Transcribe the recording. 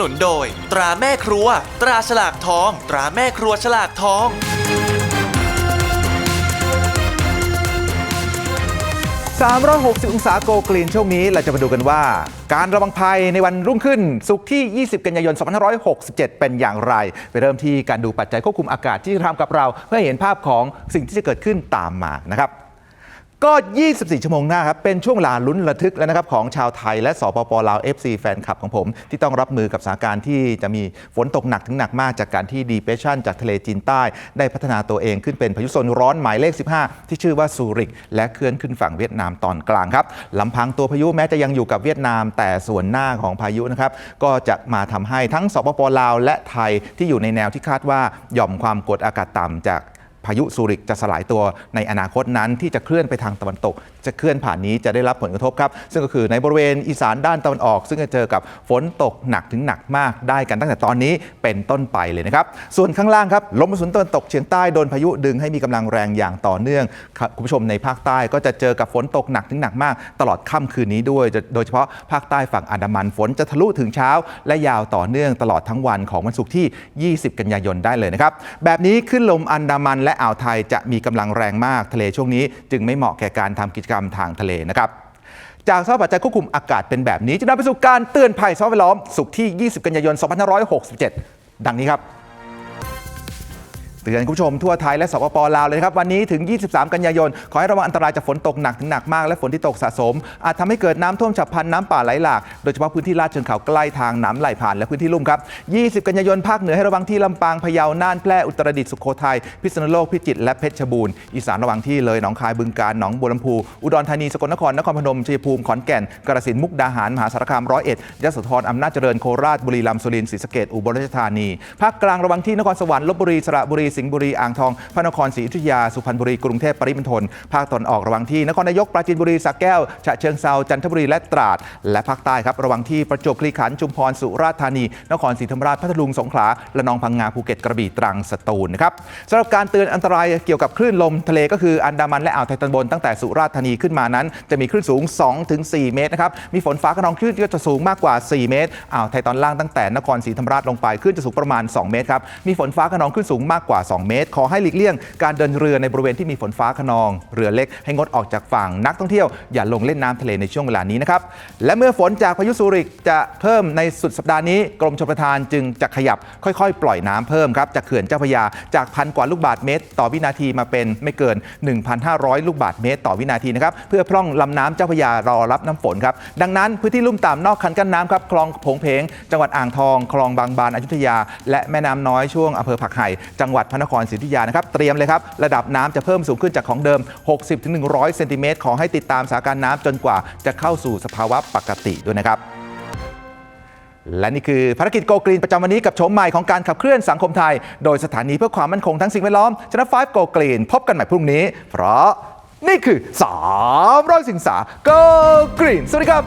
นุนโดย ตราแม่ครัว ตราฉลากทอง ตราแม่ครัวฉลากทอง 360 องศาโกกรีนช่วงนี้เราจะมาดูกันว่า การระวังภัยในวันรุ่งขึ้น สุกร์ที่ 20 กันยายน 2567 เป็นอย่างไร ไปเริ่มที่การดูปัจจัยควบคุมอากาศที่ทำกับเรา เพื่อเห็นภาพของสิ่งที่จะเกิดขึ้นตามมานะครับ ก็ 24 ชั่วโมงหน้าครับ เป็นช่วงเวลาลุ้นระทึกแล้วนะครับ ของชาวไทยและสปปลาว FC แฟนคลับของผม ที่ต้องรับมือกับสถานการณ์ที่จะมีฝนตกหนักถึงหนักมากจากการที่ดีเพชันจากทะเลจีนใต้ ได้พัฒนาตัวเองขึ้นเป็นพายุโซนร้อนหมายเลข 15 ที่ชื่อว่าซูริก และเคลื่อนขึ้นฝั่งเวียดนามตอนกลางครับลำพังตัวพายุแม้จะยังอยู่กับเวียดนาม แต่ส่วนหน้าของพายุนะครับก็จะมาทำให้ทั้งสปปลาว และไทยที่อยู่ในแนวที่คาดว่าหย่อมความกดอากาศต่ำจาก พายุซูริกจะสลายตัวในอนาคตนั้นที่จะเคลื่อนไปทางตะวันตก จะเคลื่อนผ่านนี้จะได้รับผลกระทบครับ ซึ่งก็คือในบริเวณอีสานด้านตะวันออก ซึ่งจะเจอกับฝนตกหนักถึงหนักมากได้กันตั้งแต่ตอนนี้เป็นต้นไปเลยนะครับ ส่วนข้างล่างครับลมมรสุมตะวันตกเฉียงใต้โดนพายุดึงให้มีกำลังแรงอย่างต่อเนื่องคุณผู้ชมในภาคใต้ก็จะเจอกับฝนตกหนักถึงหนักมาก ตลอดค่ำคืนนี้ด้วย โดยเฉพาะภาคใต้ฝั่งอันดามันฝนจะทะลุถึงเช้า และยาวต่อเนื่องตลอดทั้งวันของวันศุกร์ที่ 20 กันยายนได้เลยนะครับ แบบนี้ขึ้นลมอันดามันและอ่าวไทยจะมีกำลังแรงมากทะเลช่วงนี้ จึงไม่เหมาะแก่การทำกิจกรรมทางทะเลนะครับจากสภาพปัจจัยควบคุมอากาศเป็นแบบนี้จะนำไปสู่การเตือนภัยสภาพแวดล้อมสุขที่ 20 กันยายน 2567 ดังนี้ครับ ตือนคุณผู้ชมทั่วไทยและสปปลาวเลยนะครับ วันนี้ถึง 23 กันยายน ขอให้ระวังอันตรายจากฝนตกหนักถึงหนักมากและฝนที่ตกสะสม อาจทำให้เกิดน้ำท่วมฉับพลันน้ำป่าไหลหลาก โดยเฉพาะพื้นที่ลาดเชิงเขาใกล้ทางน้ำไหลผ่านและพื้นที่ลุ่มครับ 20 กันยายนภาคเหนือให้ระวังที่ลำปางพะเยาน่านแพร่อุตรดิตถ์สุโขทัยพิษณุโลกพิจิตรและเพชรบูรณ์อีสานระวังที่เลยหนองคายบึงกาฬหนองบัวลำพูอุดรธานีสกลนครนครพนมชัยภูมิขอนแก่นกาฬสินธุ์มุกดาหารมหาสารคามร้อยเอ็ดยโสธรอำนาจเจริญโคราชบุรีรัมย์สุรินทร์ศรีสะเกษอุบลราชธานีภาคกลางระวังที่นครสวรรค์ลบบุรีสระบุรีสิงห์บุรีอ่างทอง พระนครศรีอยุธยา สุพรรณบุรี กรุงเทพปริมณฑล ภาคตอนออกระวังที่นครนายก ปราจีนบุรีสระแก้ว ฉะเชิงเซา จันทบุรี และตราด และภาคใต้ครับ ระวังที่ประจวบคีรีขันธ์ ชุมพร สุราษฎร์ธานี นครศรีธรรมราช พัทลุง สงขลา ระนอง พังงา ภูเก็ต กระบี่ ตรัง สตูลนะครับสำหรับการเตือนอันตรายเกี่ยวกับคลื่นลมทะเลก็คืออันดามันและอ่าวไทยตอนบนตั้งแต่สุราษฎร์ธานีขึ้นมานั้น จะมีคลื่นสูง 2-4 เมตรนะครับ มีฝนฟ้าขนองคลื่นก็จะสูงมากกว่า 4 เมตร อ่าวไทยตอนล่างตั้งแต่นครศรีธรรมราชลงไปคลื่นจะสูงประมาณ 2 เมตรครับ มีฝนฟ้าขนองคลื่นสูงมากกว่า2 เมตร ขอให้หลีกเลี่ยงการเดินเรือในบริเวณที่มีฝนฟ้าขนอง เรือเล็กให้งดออกจากฝั่งนักท่องเที่ยวอย่าลงเล่นน้ำทะเลในช่วงเวลานี้นะครับ และเมื่อฝนจากพายุซูริกจะเพิ่มในสุดสัปดาห์นี้กรมชลประทานจึงจะขยับค่อยๆ ปล่อยน้ำเพิ่มครับจากเขื่อนเจ้าพระยาจากพันกว่าลูกบาศก์เมตร ต่อวินาทีมาเป็นไม่เกิน 1,500 ลูกบาศก์เมตร ต่อวินาทีนะครับเพื่อพร่องลำน้ำเจ้าพระยารอรับน้ำฝนครับดังนั้นพื้นที่ลุ่มต่ำนอกคันกั้นน้ำครับคลองผงเพง จังหวัดอ่างทอง คลองบางบานอยุธยา และแม่น้ำน้อยช่วงอำเภอผักไห่จังหวัดพระนครศรีอยุธยานะครับเตรียมเลยครับ ระดับน้ำจะเพิ่มสูงขึ้นจากของเดิม 60-100เซนติเมตรขอให้ติดตามสถานการณ์น้ำจนกว่าจะเข้าสู่สภาวะปกติด้วยนะครับและนี่คือภารกิจโกกรีนประจำวันนี้กับโฉมใหม่ของการขับเคลื่อนสังคมไทย โดยสถานีเพื่อความมั่นคงทั้งสิ่งแวดล้อมชนะ5 Go Green พบกันใหม่พรุ่งนี้ เพราะนี่คือ3ร้อยสิงสา Go Green สวัสดีครับ